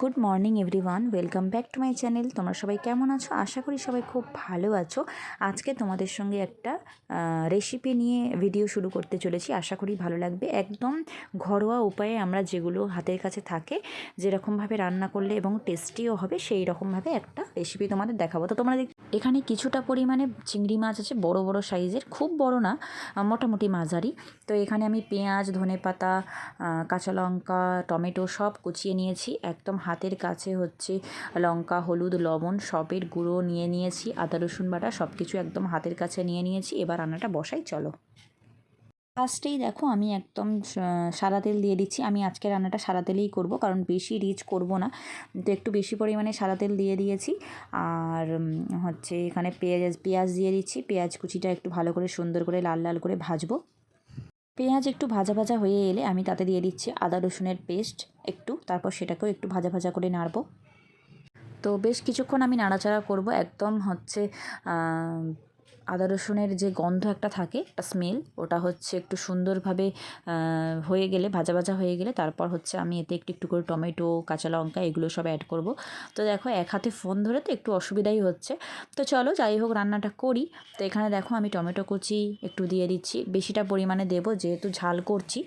Good morning everyone welcome back to my channel তোমরা সবাই কেমন আছো? আশা করি সবাই খুব ভালো আছো। আজকে তোমাদের সঙ্গে একটা রেসিপি নিয়ে ভিডিও শুরু করতে চলেছি। আশা করি ভালো লাগবে। একদম ঘরোয়া উপায়ে আমরা যেগুলো হাতের কাছে থাকে, যেরকমভাবে রান্না করলে এবং টেস্টিও হবে সেই রকমভাবে একটা রেসিপি তোমাদের দেখাবো। তো তোমরা এখানে কিছুটা পরিমাণে চিংড়ি মাছ আছে, বড় বড় সাইজের খুব বড় না, মোটামুটি মাঝারি। তো এখানে আমি পেঁয়াজ ধনে পাতা কাঁচা লঙ্কা, টমেটো সব কুচিয়ে নিয়েছি। একদম হাতের কাছে হচ্ছে লঙ্কা, হলুদ, লবণ সবের গুঁড়ো নিয়ে নিয়েছি, আদা, রসুন বাটা সব কিছু একদম হাতের কাছে নিয়ে নিয়েছি। এবার রান্নাটা বসাই, চলো। ফার্স্টেই দেখো আমি একদম সাদা তেল দিয়ে দিচ্ছি। আমি আজকে রান্নাটা সাদা তেলেই করব, কারণ বেশি রিচ করব না। তো একটু বেশি পরিমাণে সাদা তেল দিয়ে দিয়েছি। আর হচ্ছে এখানে পেঁয়াজ পেঁয়াজ দিয়ে দিচ্ছি। পেঁয়াজ কুচিটা একটু ভালো করে সুন্দর করে লাল লাল করে ভাজবো। পেঁয়াজ একটু ভাজা ভাজা হয়ে এলে আমি তাতে দিয়ে দিচ্ছি আদা রসুনের পেস্ট একটু, তারপর সেটাকেও একটু ভাজা ভাজা করে নাড়বো। তো বেশ কিছুক্ষণ আমি নাড়াচাড়া করব, একদম হচ্ছে আদা রসুনের যে গন্ধ একটা থাকে, একটা স্মেল ওটা হচ্ছে একটু সুন্দরভাবে হয়ে গেলে, ভাজা ভাজা হয়ে গেলে তারপর হচ্ছে আমি এতে একটু একটু করে টমেটো, কাঁচা লঙ্কা এগুলো সব অ্যাড করব। তো দেখো, এক হাতে ফোন ধরে তো একটু অসুবিধাই হচ্ছে। তো চলো, যাই হোক, রান্নাটা করি। তো এখানে দেখো, আমি টমেটো কুচি একটু দিয়ে দিচ্ছি। বেশিটা পরিমাণে দেবো, যেহেতু ঝাল করছি।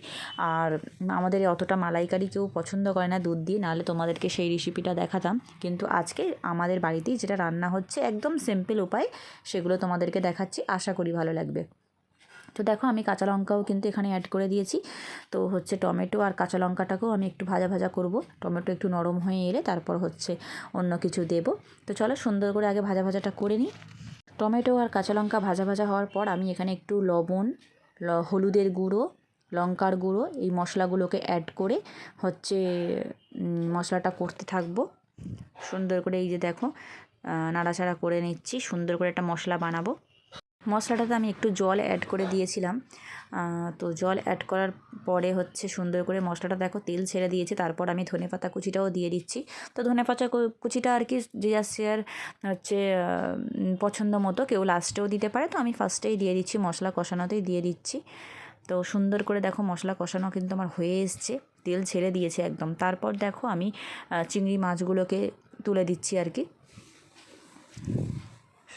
আর আমাদের অতটা মালাইকারি কেউ পছন্দ করে না দুধ দিয়ে, নাহলে তোমাদেরকে সেই রেসিপিটা দেখাতাম। কিন্তু আজকে আমাদের বাড়িতেই যেটা রান্না হচ্ছে, একদম সিম্পল উপায়, সেগুলো তোমাদেরকে দেখাচ্ছি, আশা করি ভালো লাগবে। তো দেখো, আমি কাঁচা লঙ্কাও কিন্তু এখানে অ্যাড করে দিয়েছি। তো হচ্ছে টমেটো আর কাঁচা লঙ্কাটাকেও আমি একটু ভাজা ভাজা করব। টমেটো একটু নরম হয়ে এলে তারপর হচ্ছে অন্য কিছু দেব। তো চলো, সুন্দর করে আগে ভাজা ভাজাটা করে নিই। টমেটো আর কাঁচা লঙ্কা ভাজা ভাজা হওয়ার পর আমি এখানে একটু লবণ হলুদের গুঁড়ো, লঙ্কার গুঁড়ো, এই মশলাগুলোকে অ্যাড করে হচ্ছে মশলাটা করতে থাকব। সুন্দর করে এই যে দেখো নাড়াচাড়া করে নিচ্ছি। সুন্দর করে একটা মশলা বানাবো। মশলাটাতে আমি একটু জল অ্যাড করে দিয়েছিলাম। তো জল অ্যাড করার পরে হচ্ছে সুন্দর করে মশলাটা দেখো তেল ছেড়ে দিয়েছে, তারপর আমি ধনে পাতা কুচিটাও দিয়ে দিচ্ছি। তো ধনে পাতা কুচিটা আর কি যে শেয়ার হচ্ছে পছন্দ মতো কেউ লাস্টেও দিতে পারে। তো আমি ফার্স্টেই দিয়ে দিচ্ছি, মশলা কষানোতেই দিয়ে দিচ্ছি। তো সুন্দর করে দেখো মশলা কষানো কিন্তু আমার হয়ে এসছে, তেল ছেড়ে দিয়েছে একদম। তারপর দেখো আমি চিংড়ি মাছগুলোকে তুলে দিচ্ছি আর কি।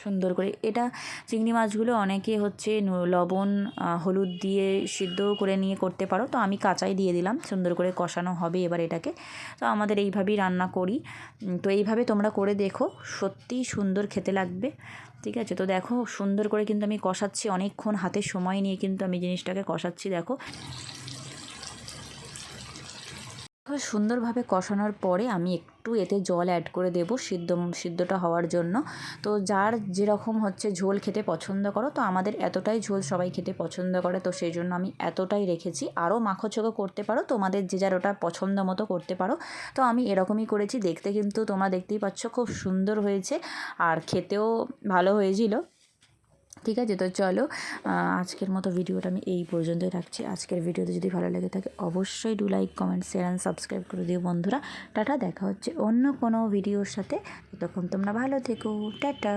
সুন্দর করে। এটা চিংড়ি মাছগুলো অনেকে হচ্ছে লবণ হলুদ দিয়ে সিদ্ধ করে নিয়ে করতে পারো। তো আমি কাঁচাই দিয়ে দিলাম, সুন্দর করে কষানো হবে এবার এটাকে। তো আমাদের এইভাবেই রান্না করি। তো এইভাবে তোমরা করে দেখো সত্যিই সুন্দর খেতে লাগবে। ঠিক আছে? তো দেখো, সুন্দর করে কিন্তু আমি কষাচ্ছি। অনেকক্ষণ হাতে সময় নিয়ে কিন্তু আমি জিনিসটাকে কষাচ্ছি, দেখো। সুন্দরভাবে কষানোর পরে আমি একটু এতে জল অ্যাড করে দেব সিদ্ধ, সিদ্ধটা হওয়ার জন্য। তো যার যেরকম হচ্ছে ঝোল খেতে পছন্দ করো, তো আমাদের এতটাই ঝোল সবাই খেতে পছন্দ করে, তো সেই জন্য আমি এতটাই রেখেছি। আরও মাখোচোখো করতে পারো, তোমাদের যে যার ওটা পছন্দ মতো করতে পারো। তো আমি এরকমই করেছি, দেখতে কিন্তু তোমরা দেখতেই পাচ্ছ খুব সুন্দর হয়েছে, আর খেতেও ভালো হয়েছিল। ঠিক আছে? তো চলো আজকের মতো ভিডিওটা আমি এই পর্যন্তই রাখছি। আজকের ভিডিওতে যদি ভালো লেগে থাকে, অবশ্যই do like comment share and subscribe করে দিও বন্ধুরা। টাটা, দেখা হচ্ছে অন্য কোনো ভিডিওর সাথে। ততক্ষণ তোমরা ভালো থেকো। টাটা!